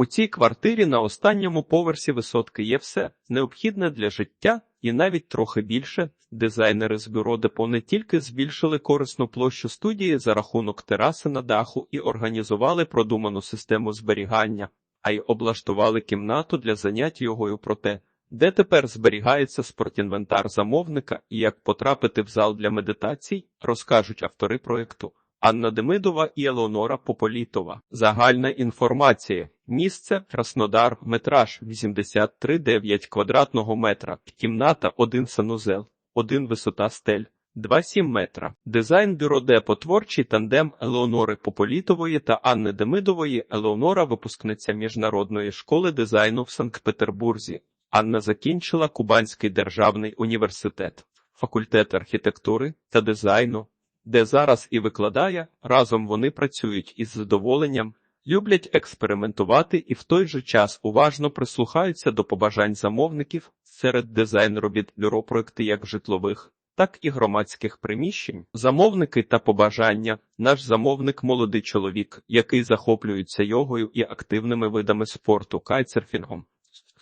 У цій квартирі на останньому поверсі висотки є все необхідне для життя і навіть трохи більше. Дизайнери з бюро депо не тільки збільшили корисну площу студії за рахунок тераси на даху і організували продуману систему зберігання, а й облаштували кімнату для занять йогою про те, де тепер зберігається спортінвентар замовника і як потрапити в зал для медитацій, розкажуть автори проєкту. Анна Демидова і Елеонора Пополітова. Загальна інформація. Місце Краснодар, метраж 83,9 квадратного метра, кімната 1 санузел, 1 висота стель, 2,7 метра. Дизайн бюро депо творчий тандем Елеонори Пополітової та Анни Демидової. Елеонора випускниця Міжнародної школи дизайну в Санкт-Петербурзі. Анна закінчила Кубанський державний університет, факультет архітектури та дизайну де зараз і викладає, разом вони працюють із задоволенням, люблять експериментувати і в той же час уважно прислухаються до побажань замовників серед дизайн-робіт бюро проекти як житлових, так і громадських приміщень. Замовники та побажання. Наш замовник молодий чоловік, який захоплюється йогою і активними видами спорту, кайцерфінгом,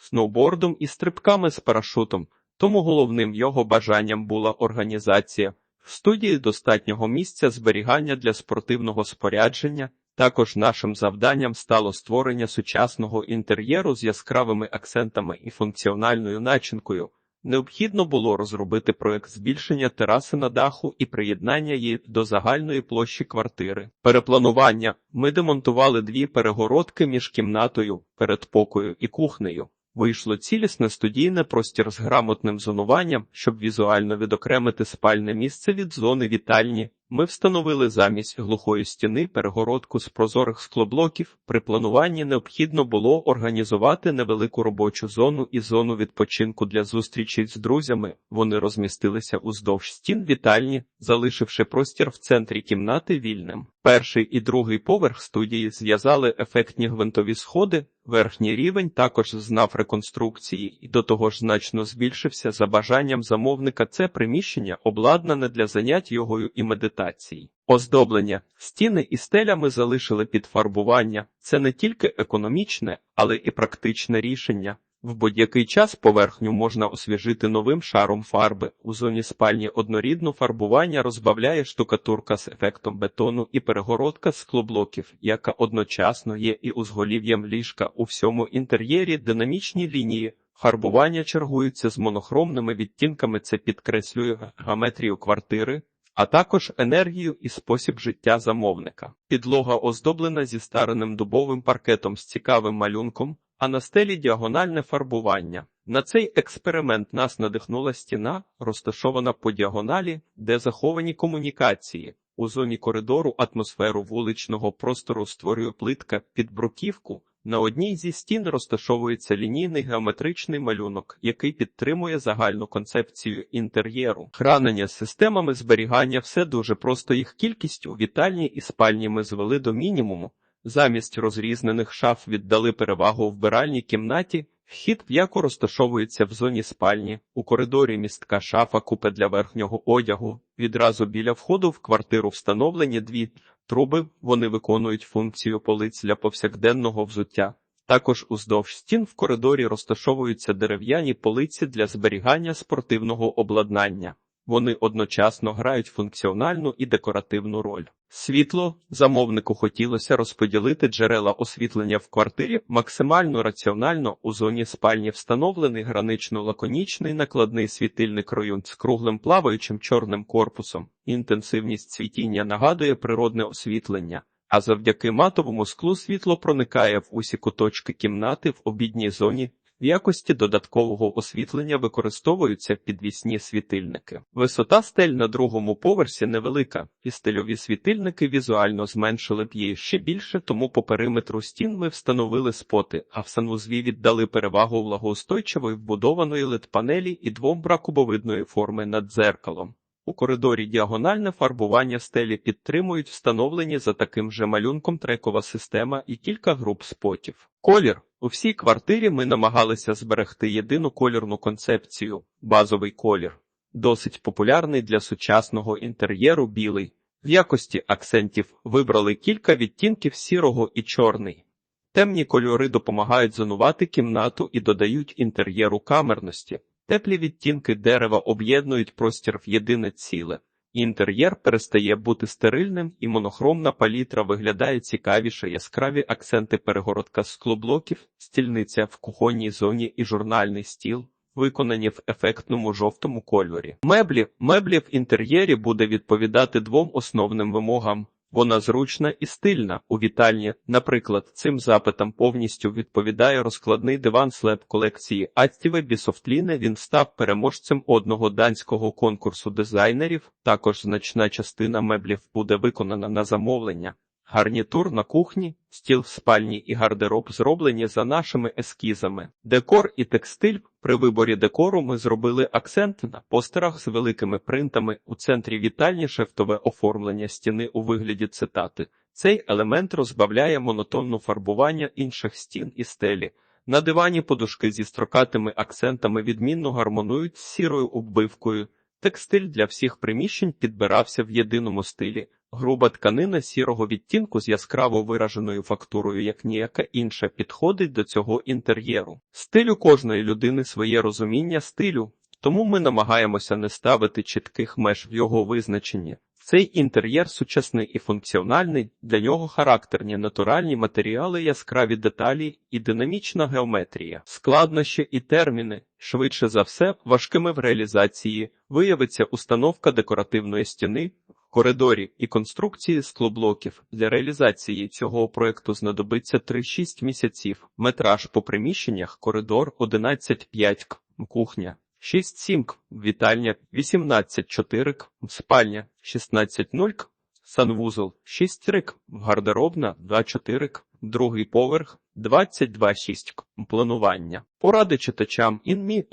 сноубордом і стрибками з парашутом. Тому головним його бажанням була організація. В студії достатнього місця зберігання для спортивного спорядження. Також нашим завданням стало створення сучасного інтер'єру з яскравими акцентами і функціональною начинкою. Необхідно було розробити проект збільшення тераси на даху і приєднання її до загальної площі квартири. Перепланування ми демонтували дві перегородки між кімнатою, передпокою і кухнею. Вийшло цілісне студійне простір з грамотним зонуванням, щоб візуально відокремити спальне місце від зони вітальні. Ми встановили замість глухої стіни перегородку з прозорих склоблоків. При плануванні необхідно було організувати невелику робочу зону і зону відпочинку для зустрічей з друзями. Вони розмістилися уздовж стін вітальні, залишивши простір в центрі кімнати вільним. Перший і другий поверх студії зв'язали ефектні гвинтові сходи. Верхній рівень також знав реконструкції і до того ж значно збільшився за бажанням замовника. Це приміщення обладнане для занять йогою і медитації. Оздоблення стіни і стелями залишили під фарбування. Це не тільки економічне, але і практичне рішення. В будь-який час поверхню можна освіжити новим шаром фарби. У зоні спальні однорідну фарбування розбавляє штукатурка з ефектом бетону і перегородка з склоблоків, яка одночасно є і узголів'ям ліжка у всьому інтер'єрі динамічні лінії. Фарбування чергуються з монохромними відтінками. Це підкреслює геометрію квартири. А також енергію і спосіб життя замовника. Підлога оздоблена зі стареним дубовим паркетом з цікавим малюнком, а на стелі діагональне фарбування. На цей експеримент нас надихнула стіна, розташована по діагоналі, де заховані комунікації. У зоні коридору атмосферу вуличного простору створює плитка під бруківку. На одній зі стін розташовується лінійний геометричний малюнок, який підтримує загальну концепцію інтер'єру. Хранення системами зберігання все дуже просто їх кількість у вітальні і спальні ми звели до мінімуму. Замість розрізнених шаф віддали перевагу вбиральній кімнаті, вхід в яку розташовується в зоні спальні, у коридорі містка шафа купе для верхнього одягу. Відразу біля входу в квартиру встановлені дві труби, вони виконують функцію полиць для повсякденного взуття. Також уздовж стін в коридорі розташовуються дерев'яні полиці для зберігання спортивного обладнання. Вони одночасно грають функціональну і декоративну роль. Світло замовнику хотілося розподілити джерела освітлення в квартирі максимально раціонально у зоні спальні встановлений гранично-лаконічний накладний світильник роюн з круглим плаваючим чорним корпусом. Інтенсивність світіння нагадує природне освітлення, а завдяки матовому склу світло проникає в усі куточки кімнати в обідній зоні. В якості додаткового освітлення використовуються підвісні світильники. Висота стель на другому поверсі невелика, і стильові світильники візуально зменшили б її ще більше, тому по периметру стін ми встановили споти, а в санвузві віддали перевагу влагоустойчивої вбудованої лед-панелі і двом бракубовидної форми над дзеркалом. У коридорі діагональне фарбування стелі підтримують встановлені за таким же малюнком трекова система і кілька груп спотів. Колір у всій квартирі ми намагалися зберегти єдину кольорну концепцію базовий колір, досить популярний для сучасного інтер'єру білий. В якості акцентів вибрали кілька відтінків сірого і чорний. Темні кольори допомагають зонувати кімнату і додають інтер'єру камерності. Теплі відтінки дерева об'єднують простір в єдине ціле. Інтер'єр перестає бути стерильним, і монохромна палітра виглядає цікавіше, яскраві акценти перегородка склоблоків, стільниця в кухонній зоні і журнальний стіл, виконані в ефектному жовтому кольорі. Меблі меблі в інтер'єрі буде відповідати двом основним вимогам. Вона зручна і стильна у вітальні. Наприклад, цим запитам повністю відповідає розкладний диван слеп колекції Аттіве Бісофтліне. Він став переможцем одного данського конкурсу дизайнерів. Також значна частина меблів буде виконана на замовлення. Гарнітур на кухні, стіл в спальні і гардероб зроблені за нашими ескізами. Декор і текстиль. При виборі декору ми зробили акцент на постерах з великими принтами у центрі вітальні шефтове оформлення стіни у вигляді цитати. Цей елемент розбавляє монотонну фарбування інших стін і стелі. На дивані подушки зі строкатими акцентами відмінно гармонують з сірою оббивкою. Текстиль для всіх приміщень підбирався в єдиному стилі. Груба тканина сірого відтінку з яскраво вираженою фактурою, як ніяка інша, підходить до цього інтер'єру. Стиль у кожної людини своє розуміння стилю, тому ми намагаємося не ставити чітких меж в його визначенні. Цей інтер'єр сучасний і функціональний, для нього характерні натуральні матеріали, яскраві деталі і динамічна геометрія, складнощі і терміни, швидше за все, важкими в реалізації, виявиться установка декоративної стіни коридорі і конструкції склоблоків. Для реалізації цього проекту знадобиться 3-6 місяців. Метраж по приміщеннях коридор 11,5 к, кухня. 6-7 к, вітальня 18-4 к, спальня 16-0 к, санвузол 6 рик, гардеробна 2-4 к, другий поверх 22-6 к, планування. Поради читачам інмі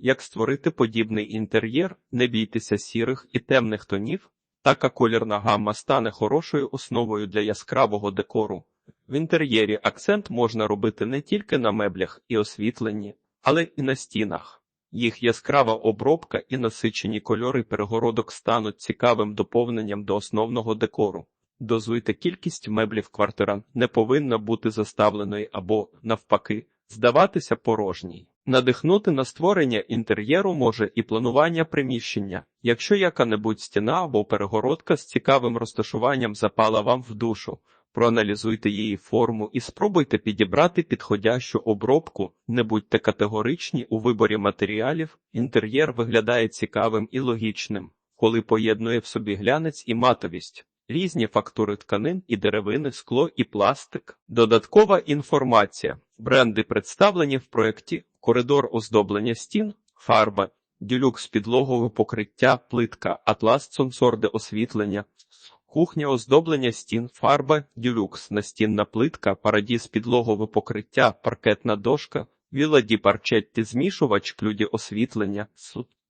як створити подібний інтер'єр, не бійтеся сірих і темних тонів, така колірна гамма стане хорошою основою для яскравого декору. В інтер'єрі акцент можна робити не тільки на меблях і освітленні, але і на стінах. Їх яскрава обробка і насичені кольори перегородок стануть цікавим доповненням до основного декору. Дозуйте кількість меблів квартира не повинна бути заставленою або, навпаки, здаватися порожній. Надихнути на створення інтер'єру може і планування приміщення, якщо яка-небудь стіна або перегородка з цікавим розташуванням запала вам в душу. Проаналізуйте її форму і спробуйте підібрати підходящу обробку, не будьте категоричні у виборі матеріалів, інтер'єр виглядає цікавим і логічним, коли поєднує в собі глянець і матовість, різні фактури тканин і деревини, скло і пластик. Додаткова інформація. Бренди представлені в проєкті коридор оздоблення стін, фарба, дюлюкс підлогове покриття, плитка, атлас сонсорде освітлення. Кухня оздоблення стін, фарба, дюлюкс, настінна плитка, парадіз підлогове покриття, паркетна дошка, віладі парчетті змішувач, клюді освітлення,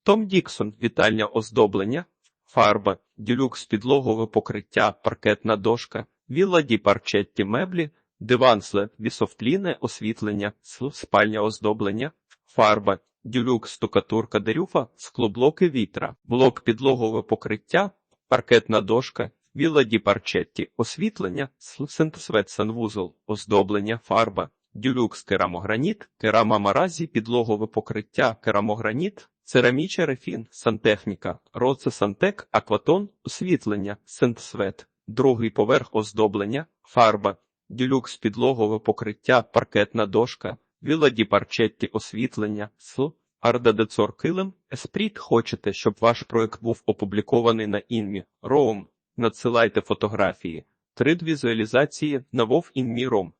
Том Діксон, вітальня оздоблення, фарба, дюлюкс підлогове покриття, паркетна дошка, віладі парчетті меблі, дивансле, вісофтліне освітлення, спальня оздоблення, фарба, дюлюкс стукатурка дерюфа, склоблоки вітра, блок підлогове покриття, паркетна дошка, Віладі парчетті, освітлення, синтесвет санвузол, оздоблення, фарба, дюлюкс керамограніт, керама маразі, підлогове покриття, керамограніт, цераміча рефін, сантехніка, роце сантек, акватон, освітлення, синтесвет, другий поверх оздоблення, фарба, дюлюкс підлогове покриття, паркетна дошка, віладі парчетті, освітлення, сл, ардадецор килим, еспріт хочете, щоб ваш проект був опублікований на інмі, роум. Надсилайте фотографії, 3D візуалізації на Вов інміром.